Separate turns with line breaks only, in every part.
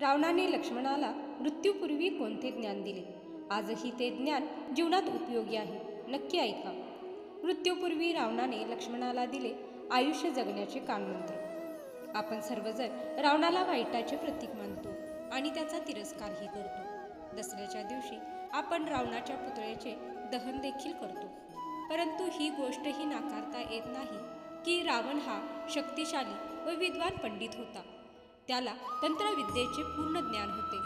रावणाने लक्ष्मणाला मृत्यूपूर्वी कोणते ज्ञान दिले? आजही ते ज्ञान जीवनात उपयोगी आहे. नक्की ऐका. मृत्यूपूर्वी रावणाने लक्ष्मणाला दिले आयुष्य जगण्याचे कानमंत्र आपण सर्वजण रावणाला वाईटाचे प्रतीक मानतो आणि त्याचा तिरस्कारही करतो. दसऱ्याच्या दिवशी आपण रावणाच्या पुतळ्याचे दहन देखील करतो. परंतु ही गोष्टही नाकारता येत नाही की रावण हा शक्तिशाली व विद्वान पंडित होता. त्याला तंत्रविद्येचे पूर्ण ज्ञान होते.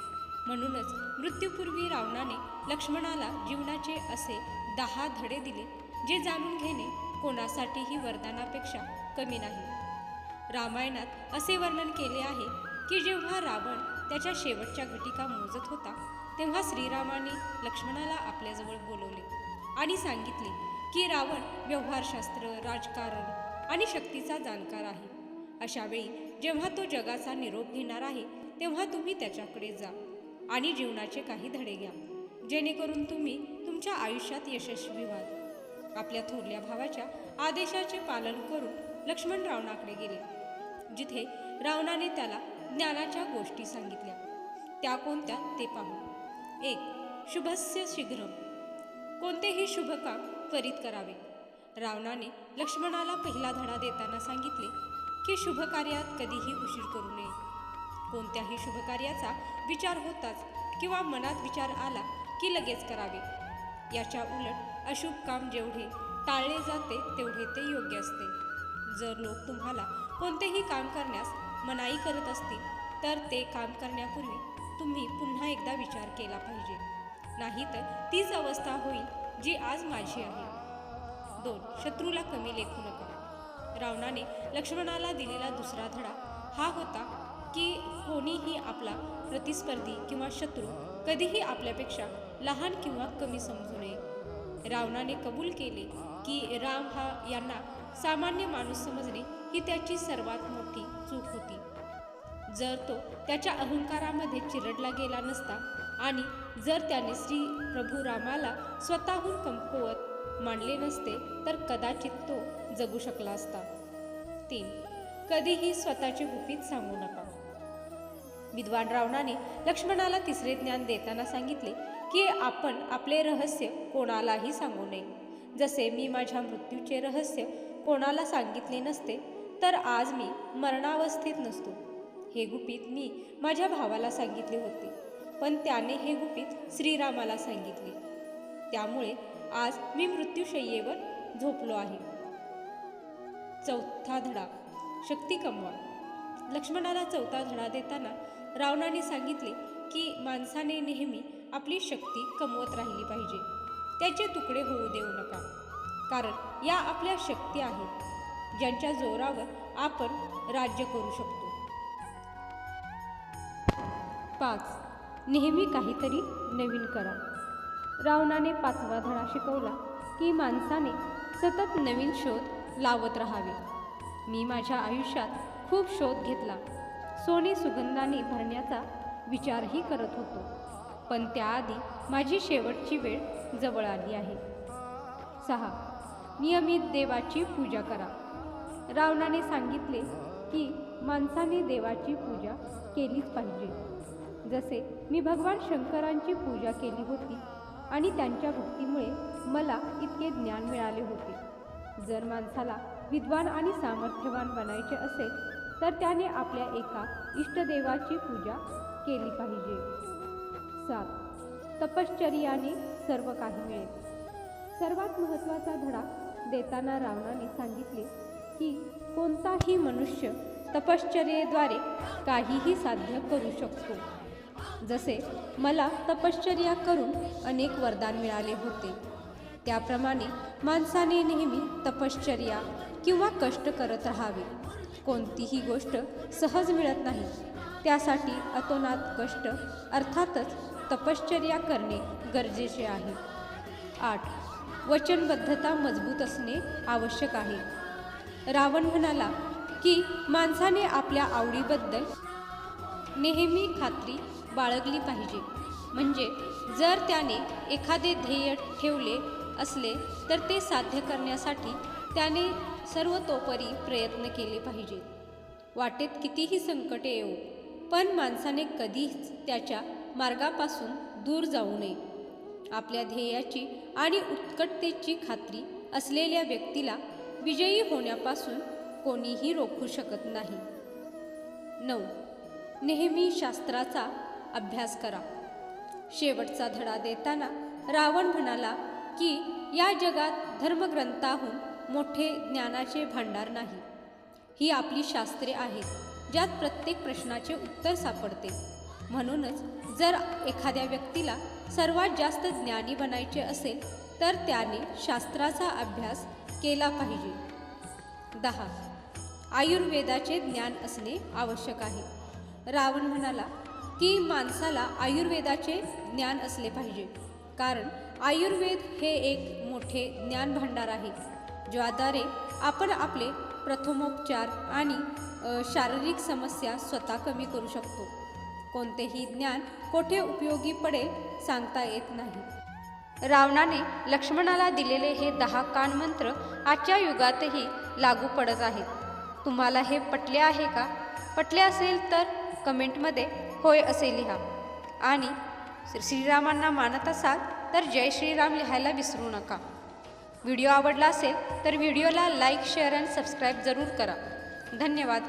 म्हणूनच मृत्यूपूर्वी रावणाने लक्ष्मणाला जीवनाचे असे दहा धडे दिले जे जाणून घेणे कोणासाठीही वरदानापेक्षा कमी नाही. रामायणात असे वर्णन केले आहे की जेव्हा रावण त्याच्या शेवटच्या घटिका मोजत होता तेव्हा श्रीरामाने लक्ष्मणाला आपल्याजवळ बोलवले आणि सांगितले की रावण व्यवहारशास्त्र राजकारण आणि शक्तीचा जाणकार आहे. अशावेळी जेव्हा तो जगाचा निरोप घेणार आहे तेव्हा तुम्ही त्याच्याकडे जा आणि जीवनाचे काही धडे घ्या. जेणेकरून तुम्ही तुमच्या आयुष्यात यशस्वी व्हाल. आपल्या थोरल्या भावाच्या आदेशाचे पालन करून लक्ष्मण रावणाकडे गेले जिथे रावणाने त्याला ज्ञानाच्या गोष्टी सांगितल्या. त्या कोणत्या ते पाहू. एक शुभस्य शीघ्रम. कोणतेही शुभ काम त्वरित करावे. रावणाने लक्ष्मणाला पहिला धडा देताना सांगितले की शुभकार्यात कधीही उशीर करू नये. कोणत्याही शुभकार्याचा विचार होताच किंवा मनात विचार आला की लगेच करावे. याच्या उलट अशुभ काम जेवढे टाळले जाते तेवढे ते योग्य असते. जर लोक तुम्हाला कोणतेही काम करण्यास मनाई करत असतील तर ते काम करण्यापूर्वी तुम्ही पुन्हा एकदा विचार केला पाहिजे. नाहीतर तीच अवस्था होईल जी आज माझी आहे. दोन शत्रूला कमी लेखू नका. रावणाने लक्ष्मणाला दिलेला दुसरा धडा हा होता की कोणीही आपला प्रतिस्पर्धी किंवा शत्रू कधीही आपल्यापेक्षा लहान किंवा कमी समजू नये. रावणाने कबूल केले की राम हा यांना सामान्य माणूस समजणे ही त्याची सर्वात मोठी चूक होती. जर तो त्याच्या अहंकारामध्ये चिरडला गेला नसता आणि जर त्याने श्री प्रभू रामाला स्वतःहून कमकुवत मांडले नसते तर कदाचित तो जगू शकला असता. तीन कधीही स्वतःचे गुपित सांगू नका. विद्वान रावणाने लक्ष्मणाला तिसरे ज्ञान देताना सांगितले की आपण आपले रहस्य कोणालाही सांगू नये. जसे मी माझ्या मृत्यूचे रहस्य कोणाला सांगितले नसते तर आज मी मरणावस्थेत नसतो. हे गुपित मी माझ्या भावाला सांगितले होते पण त्याने हे गुपित श्रीरामाला सांगितले. त्यामुळे आज मी मृत्यूशय्येवर झोपलो आहे. चौथा धडा शक्ती कमवा. लक्ष्मणाला चौथा धडा देताना रावणाने सांगितले की माणसाने नेहमी आपली शक्ती कमवत राहिली पाहिजे. त्याचे तुकडे होऊ देऊ नका. कारण या आपल्या शक्ती आहेत ज्यांच्या जोरावर आपण राज्य करू शकतो. पाच. नेहमी काहीतरी नवीन करा. रावणाने पाचवा धडा शिकवला की माणसाने सतत नवीन शोध लावत राहावे. मी माझ्या आयुष्यात खूप शोध घेतला. सोने सुगंधाने भरण्याचा विचारही करत होतो. पण त्याआधी माझी शेवटची वेळ जवळ आली आहे. सहा. नियमित देवाची पूजा करा. रावणाने सांगितले की माणसाने देवाची पूजा केलीच पाहिजे. जसे मी भगवान शंकरांची पूजा केली होती आणि त्यांच्या भक्तीमुळे मला इतके ज्ञान मिळाले होते. जर माणसाला विद्वान आणि सामर्थ्यवान बनायचे असेल तर त्याने आपल्या एका इष्टदेवाची पूजा केली पाहिजे. सात. तपश्चर्याने सर्व काही मिळेल. सर्वात महत्त्वाचा धडा देताना रावणाने सांगितले की कोणताही मनुष्य तपश्चर्येद्वारे काहीही साध्य करू शकतो. जसे मला तपश्चर्या करून अनेक वरदान मिळाले होते. त्याप्रमाणे माणसाने नेहमी तपश्चर्या किंवा कष्ट करत राहावे. कोणतीही गोष्ट सहज मिळत नाही. त्यासाठी अतोनात कष्ट अर्थातच तपश्चर्या करणे गरजेचे आहे. आठ. वचनबद्धता मजबूत असणे आवश्यक आहे. रावण म्हणाला की माणसाने आपल्या आवडीबद्दल नेहमी खात्री बाळगली पाहिजे. म्हणजे जर त्याने एखादे ध्येय ठेवले असले तर ते साध्य करण्यासाठी त्याने सर्वतोपरी प्रयत्न केले पाहिजेत वाटेत कितीही संकटे येऊ पण माणसाने कधीच त्याच्या मार्गापासून दूर जाऊ नये. आपल्या ध्येयाची आणि उत्कटतेची खात्री असलेल्या व्यक्तीला विजयी होण्यापासून कोणीही रोखू शकत नाही. नऊ. नेहमी शास्त्राचा अभ्यास करा. शेवटचा धडा देताना रावण म्हणाला की या जगात धर्मग्रंथाहून मोठे ज्ञानाचे भांडार नाही. ही आपली शास्त्रे आहेत ज्यात प्रत्येक प्रश्नाचे उत्तर सापडते. म्हणूनच जर एखाद्या व्यक्तीला सर्वात जास्त ज्ञानी बनायचे असेल तर त्याने शास्त्राचा अभ्यास केला पाहिजे. दहा. आयुर्वेदाचे ज्ञान असणे आवश्यक आहे. रावण म्हणाला की माणसाला आयुर्वेदाचे ज्ञान असले पाहिजे. कारण आयुर्वेद हे एक मोठे ज्ञान भांडार आहे ज्याद्वारे आपण आपले प्रथमोपचार आणि शारीरिक समस्या स्वतः कमी करू शकतो. कोणतेही ज्ञान कोठे उपयोगी पडेल सांगता येत नाही. रावणाने लक्ष्मणाला दिलेले हे दहा कानमंत्र आजच्या युगातही लागू पडत आहेत. तुम्हाला हे पटले आहे का? पटले असेल तर कमेंटमध्ये होय असे लिहा. आणि श्रीरामांना मानत असाल तर जय श्रीराम लिहायला विसरू नका. व्हिडिओ आवडला असेल तर व्हिडिओला लाईक शेअर अँड सबस्क्राईब जरूर करा. धन्यवाद.